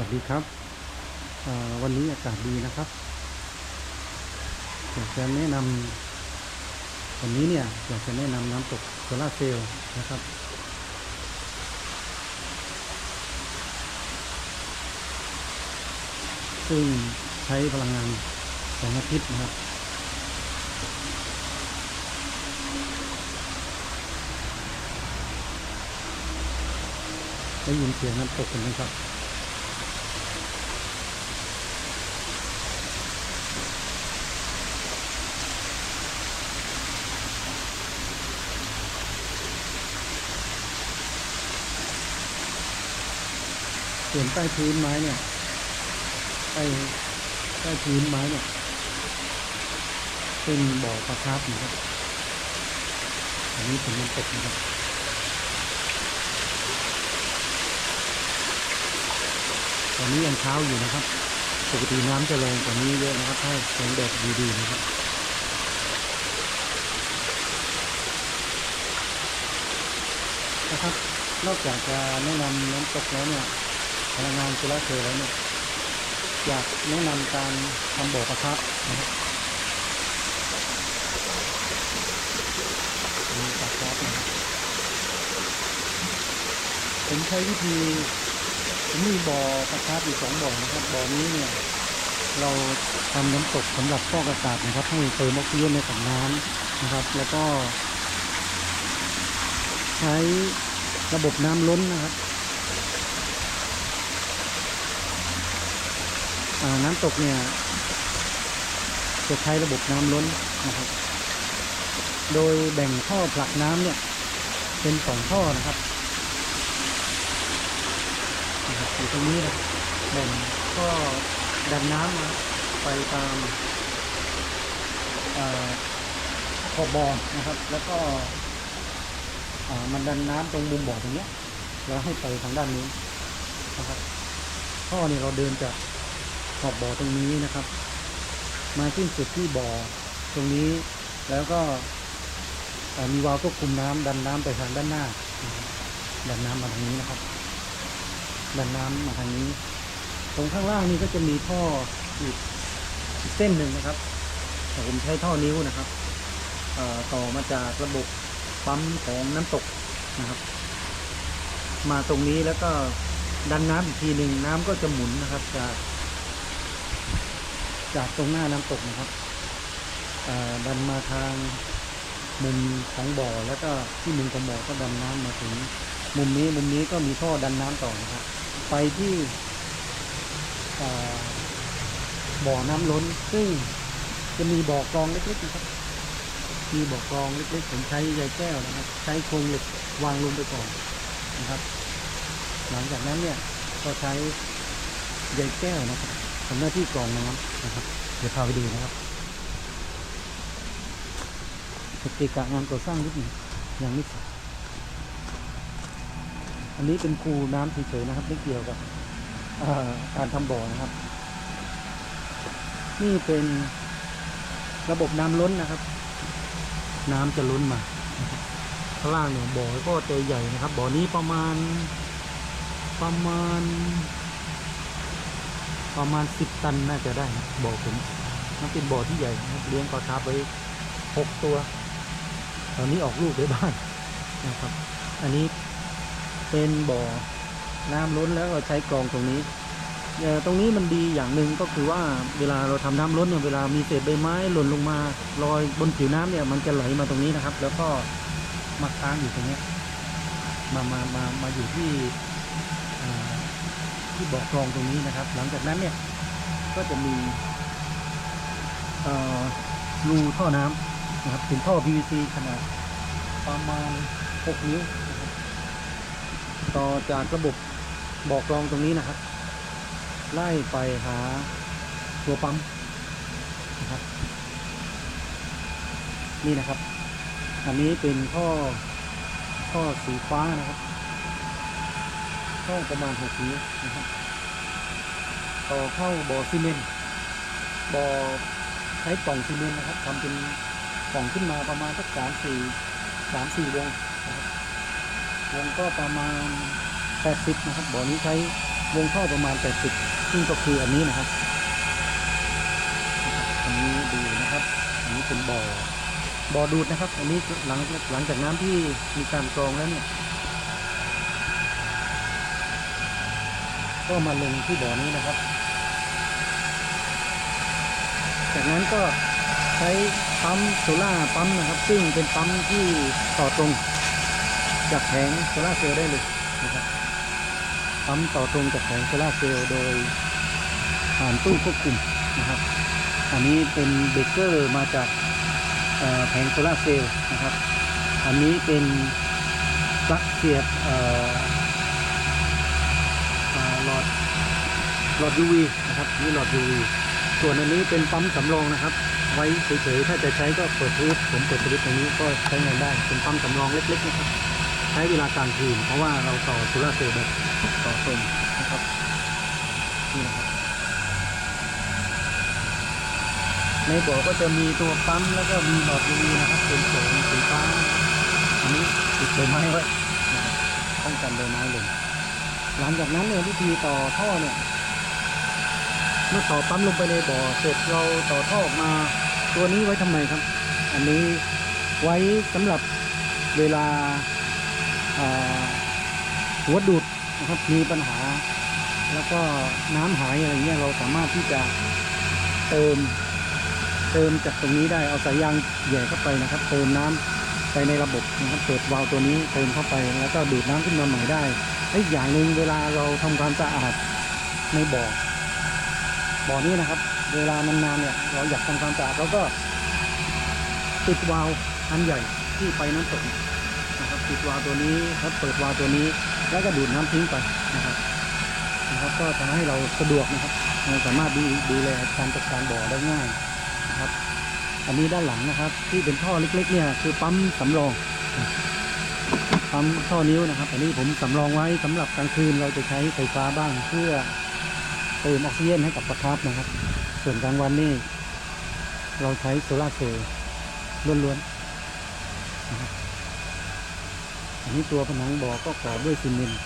วัสดีครับ วันนี้อากาศดีนะครับอยากจะแนะนำวันนี้เนี่ยอยากจะแนะนำน้ำตกโซลาเซลล์นะครับ ซึ่งใช้พลังงานแสงอาทิตย์นะครับได้ยินเสียงน้ำตกกันไหมครับ ส่วนใต้พื้นไม้เนี่ยใต้ใต้พื้นไม้เนี่ยเป็นบ่อปลาคาร์ฟนะครับ อันนี้เป็นน้ำตกนะครับตอนนี้ยังเช้าอยู่นะครับ ปกติน้ำจะแรงกว่านี้เยอะนะครับ ถ้าแสงแดดดีๆนะครับนะครับ นอกจากจะแนะนำน้ำตกแล้วเนี่ย พลังงานโซลาร์เซลล์แล้วเนี่ยอยากแนะนำการทำบ่อปลาครับนะครับมีปลาครับนะครับผมใช้วิธีผมมีบ่อปลาคาร์ฟอยู่สองบ่อนะครับบ่อนี้เนี่ยเราทำน้ำตกสำหรับฟอกอากาศนะครับให้เติมออกซิเจนในถังน้ำนะครับ แล้วก็ ใช้ระบบน้ำล้นนะครับอ่า น้ำตกเนี่ยจะใช้ระบบน้ำล้นนะครับ โดยแบ่งท่อผลักน้ำเนี่ย เป็นสองท่อนะครับอยู่ตรงนี้นะแบ่งก็ดันน้ำนะไปตามขอบบ่อนะครับ แล้วก็มันดันน้ำตรงมุมบ่อตรงนี้แล้วให้ไปทางด้านนี้นะครับท่อนี่เราเดินจาก ขอบบ่อตรงนี้นะครับ มาสิ้นสุดที่บ่อตรงนี้แล้วก็มีวาล์วควบคุมน้ำดันน้ำไปทางด้านหน้า ดันน้ำมาทางนี้นะครับ ดันน้ำมาทางนี้ ตรงข้างล่างนี่ก็จะมีท่ออีกเส้นหนึ่งนะครับแต่ผมใช้ท่อนิ้วนะครับต่อมาจากระบบปั๊มของน้ำตกนะครับ มาตรงนี้แล้วก็ดันน้ำอีกทีหนึ่งน้ำก็จะหมุนนะครับจาก จากตรงหน้าน้ำตกนะครับดันมาทางมุมของบ่อแล้วก็ที่มุมของบ่อก็ดันน้ำมาถึง มุมนี้มุมนี้ก็มีท่อดันน้ำต่อนะครับไปที่บ่อน้ำล้น ซึ่งจะมีบ่อกรองเล็กๆนะครับมีบ่อกรองเล็กๆผมใช้ใยแก้วนะครับ ใช้โครงเหล็กวางลงไปก่อนนะครับ หลังจากนั้นเนี่ยก็ใช้ใยแก้วนะครับ ทำหน้าที่กรองน้ำนะครับ เดี๋ยวพาไปดูนะครับสเกกะงานก่อสร้างนิดหนึ่งยังไม่เสร็จอันนี้เป็นคูน้ำเฉยๆนะครับไม่เกี่ยวกับการทำบ่อนะครับ นี่เป็นระบบน้ำล้นนะครับ น้ำจะล้นมาข้างล่างเนี่ยบ่อก็จะใหญ่นะครับ บ่อนี้ประมาณประมาณ ประมาณสิบตันน่าจะได้บ่อผมมันเป็นบ่อที่ใหญ่เลี้ยงปลาคาร์ฟไว้หกตัว ตอนนี้ออกลูกได้บ้างนะครับ อันนี้เป็นบ่อน้ำล้นแล้วก็ใช้กรองตรงนี้ตรงนี้มันดีอย่างหนึ่งก็คือว่าเวลาเราทำน้ำล้นเนี่ยเวลามีเศษใบไม้หล่นลงมาลอยบนผิวน้ำเนี่ย มันจะไหลมาตรงนี้นะครับ แล้วก็มาค้างอยู่ตรงนี้มามามามาอยู่ที่ ที่บ่อกรองตรงนี้นะครับ หลังจากนั้นเนี่ยก็จะมีรูท่อน้ำนะครับเป็นท่อ PVC ขนาดประมาณ 6 นิ้ว ต่อจากระบบบอกรองตรงนี้นะครับ ไล่ไปหาตัวปั๊มนะครับ นี่นะครับ อันนี้เป็นท่อท่อสีฟ้านะครับ ท่อประมาณหกนิ้วนะครับต่อเข้าบ่อซีเมนต์บ่อใช้กล่องซีเมนต์นะครับทำเป็นกล่องขึ้นมาประมาณสักสามสี่สามสี่วงนะครับวงก็ประมาณ 80 นะครับบ่อนี้ใช้วงท่อประมาณ 80 ซึ่งก็คืออันนี้นะครับอันนี้ดูนะครับ อันนี้เป็นบ่อบ่อดูดนะครับ อันนี้หลังหลังจากน้ำที่มีการกรองแล้วเนี่ย ก็มาลงที่บ่อนี้นะครับ จากนั้นก็ใช้ปั๊มโซล่าปั๊มนะครับ ซึ่งเป็นปั๊มที่ต่อตรง จากแผงโซล่าเซลล์ได้เลยนะครับปั๊มต่อตรงจากแผงโซล่าเซลล์โดยผ่านตู้ควบคุมนะครับ อันนี้เป็นเบรกเกอร์มาจากแผงโซล่าเซลล์นะครับ อันนี้เป็นปลั๊กเสียบเอ่ออ่าหลอด หลอด UV นะครับนี่หลอด UV ส่วนอันนี้เป็นปั๊มสำรองนะครับ ไว้เฉยๆถ้าจะใช้ก็เปิดสวิตช์ผมเปิดสวิตช์ตรงนี้ก็ใช้งานได้เป็นปั๊มสำรองเล็กๆนะครับ ใช้เวลากลางคืนเพราะว่าเราต่อโซลาร์เซลล์แบบต่อตรงนะครับนี่นะครับในบ่อก็จะมีตัวปั๊มแล้วก็มีหลอด UV นะครับเป็นสงสีฟ้าอันนี้ติดใบไม้ไว้ป้องกันใบไม้ล่นหลังจากนั้นเนี่ยวิธีต่อท่อเนี่ย เมื่อต่อปั๊มลงไปในบ่อเสร็จเราต่อท่อออกมาตัวนี้ไว้ทำไมครับ อันนี้ไว้สำหรับเวลาหัวดูดนะครับมีปัญหา แล้วก็น้ำหายอะไรเงี้ยเราสามารถที่จะเติมเติมจากตรงนี้ได้เอาสายยางแหย่เข้าไปนะครับ เติมน้ำไปในระบบนะครับเปิดวาล์วตัวนี้เติมเข้าไปแล้วก็ดูดน้ำขึ้นมาใหม่ได้และอีกอย่างหนึ่งเวลาเราทำความสะอาดในบ่อ บ่อนี้นะครับ เวลานานๆเนี่ยเราอยากทำความสะอาดเราก็ปิดวาล์วอันใหญ่ที่ไปน้ำตกนะครับปิดวาล์วตัวนี้แล้วเปิดวาล์วตัวนี้ แล้วก็ดูดน้ำทิ้งไปนะครับนะครับ ก็ทำให้เราสะดวกนะครับเราสามารถดูดูแลการจัดการบ่อได้ง่ายนะครับ อันนี้ด้านหลังนะครับ ที่เป็นท่อเล็ก ๆ เนี่ยคือปั๊มสำรองปั๊มท่อนิ้วนะครับ อันนี้ผมสำรองไว้สำหรับกลางคืนเราจะใช้ไฟฟ้าบ้างเพื่อ เติมออกซิเจนให้กับปลาคาร์ฟนะครับ ส่วนกลางวันนี่เราใช้โซลาร์เซลล์ล้วนๆนะครับอันนี้ตัวผนังบ่อก็ก่อด้วยซีเมนต์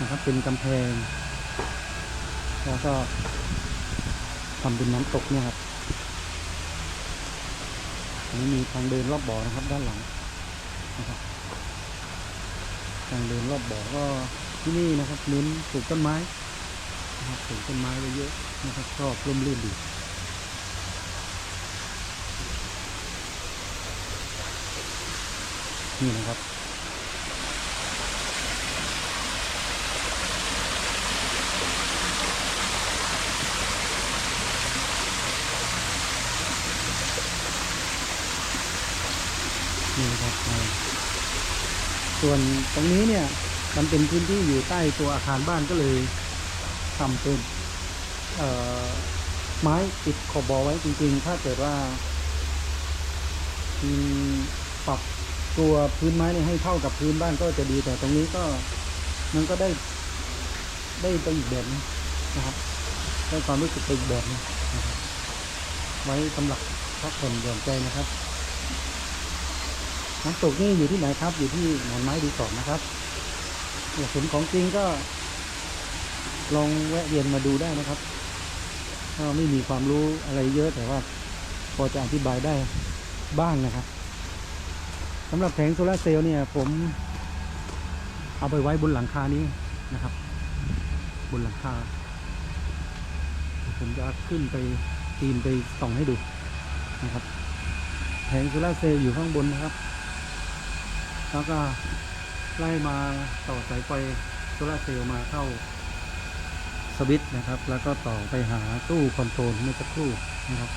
นะครับ เป็นกำแพง แล้วก็ทำเป็นน้ำตกเนี่ยครับอันนี้มีทางเดินรอบบ่อนะครับ ด้านหลังนะครับทางเดินรอบบ่อก็ที่นี่นะครับเน้นปลูกต้นไม้ นะครับปลูกต้นไม้ไว้เยอะนะครับชอบร่มรื่นดีนี่นะครับนี่นะครับส่วนตรงนี้เนี่ยมันเป็นพื้นที่อยู่ใต้ตัวอาคารบ้านก็เลย ทำเป็นไม้ปิดขอบบอไว้จริง ๆ ถ้าเกิดว่าปรับตัวพื้นไม้นี่ให้เท่ากับพื้นบ้านก็จะดีแต่ตรงนี้ก็มันก็ได้ได้ไปอีกแบบนึงนะครับได้ความรู้สึกไปอีกแบบนะครับไว้สำหรับพักผ่อนหย่อนใจนะครับน้ำตกนี่อยู่ที่ไหนครับ อยู่ที่หมอนไม้ดีสอนนะครับอยากเห็นของจริงก็ ลองแวะเวียนมาดูได้นะครับก็ไม่มีความรู้อะไรเยอะแต่ว่าพอจะอธิบายได้บ้างนะครับสำหรับแผงโซลาเซลล์เนี่ยผมเอาไปไว้บนหลังคานี้นะครับ บนหลังคา ผมจะขึ้นไปปีนไปส่องให้ดูนะครับ แผงโซลาเซลล์อยู่ข้างบนนะครับ แล้วก็ไล่มาต่อสายไฟโซลาเซลล์มาเข้า สวิตช์นะครับ แล้วก็ต่อไปหาตู้คอนโทรลเมื่อสักครู่นะครับ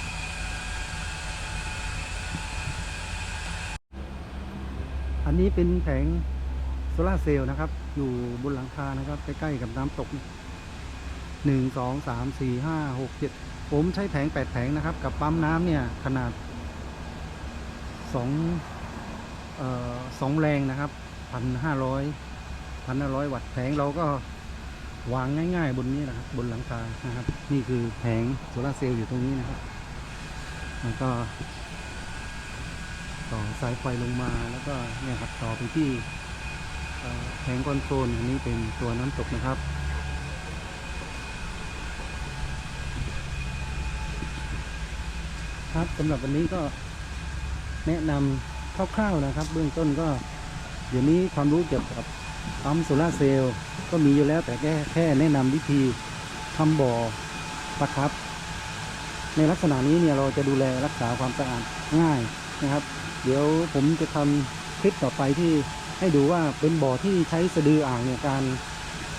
อันนี้เป็นแผงโซลาเซลล์นะครับ อยู่บนหลังคานะครับ ใกล้ๆกับน้ำตกหนึ่งสองสามสี่ห้าหกเจ็ดผมใช้แผงแปดแผงนะครับ กับปั๊มน้ำเนี่ยขนาดสองสองแรงนะครับพันห้าร้อยพันห้าร้อยวัตต์แผงเราก็ วางง่าย ๆ บนนี้นะครับบนหลังคานะครับ นี่คือแผงโซลาเซลล์อยู่ตรงนี้นะครับแล้วก็ ต่อสายไฟลงมาแล้วก็เนี่ยครับต่อไปที่แผงคอนโซลอันนี้เป็นตัวน้ำตกนะครับครับสำหรับวันนี้ก็แนะนำคร่าวๆนะครับ เบื้องต้นก็ เดี๋ยวนี้ความรู้เกี่ยวกับปั๊มโซลาเซลล์ ก็มีอยู่แล้วแต่แค่แค่แนะนำวิธีทำบ่อประครับ ในลักษณะนี้เนี่ยเราจะดูแลรักษาความสะอาดง่ายนะครับ เดี๋ยวผมจะทำคลิปต่อไปที่ให้ดูว่าเป็นบ่อที่ใช้สะดืออ่างเนี่ยการ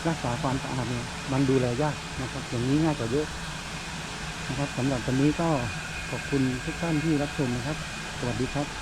รักษาความสะอาดเนี่ยมันดูแลยากนะครับอย่างนี้ง่ายกว่าเยอะนะครับสำหรับวันนี้ก็ขอบคุณทุกท่านที่รับชมนะครับ สวัสดีครับ